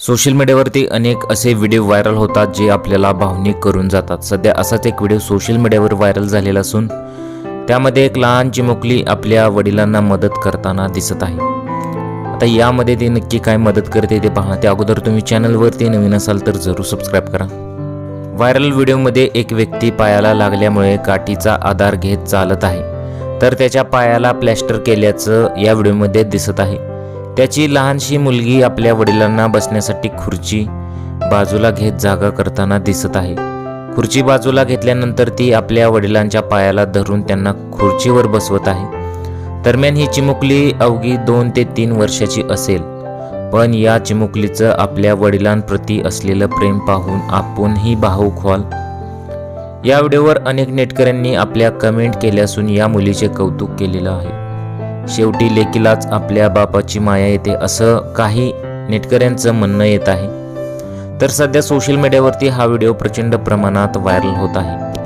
Social मीडियावरती अनेक असे व्हिडिओ व्हायरल होतात जे आपल्याला भावनिक करून जातात. सध्या असाच एक व्हिडिओ सोशल मीडियावर व्हायरल झालेला असून त्यामध्ये एक लहान चिमुकली आपल्या वडिलांना मदत करताना दिसत आहे. आता यामध्ये ती नक्की काय मदत करते ते पहा. त्या अगोदर तुम्ही चॅनलवरती नवीन असाल तर जरूर सबस्क्राईब करा. व्हायरल व्हिडिओमध्ये एक व्यक्ती पायाला लागल्यामुळे काठीचा आधार घेत चालत आहे. तर त्याच्या पायाला प्लॅस्टर केल्याचं या व्हिडिओमध्ये दिसत आहे. त्याची लहानशी मुलगी आपल्या वडिलांना बसण्यासाठी खुर्ची बाजूला घेत जागा करताना दिसत आहे. खुर्ची बाजूला घेतल्यानंतर ती आपल्या वडिलांच्या पायाला धरून त्यांना खुर्चीवर बसवत आहे. दरम्यान ही चिमुकली अवघी दोन ते तीन वर्षाची असेल. पण या चिमुकलीचं आपल्या वडिलांप्रती असलेलं प्रेम पाहून आपणही भाऊक व्हाल. या व्हिडिओवर अनेक नेटकऱ्यांनी आपल्या कमेंट केल्या असून या मुलीचे कौतुक केलेलं आहे. शेवटी लेकीलाच आपल्या बापाची माया येते असं काही नेटकऱ्यांचं म्हणणं येत आहे. तर सध्या सोशल मीडियावरती हा व्हिडिओ प्रचंड प्रमाणात व्हायरल होत आहे.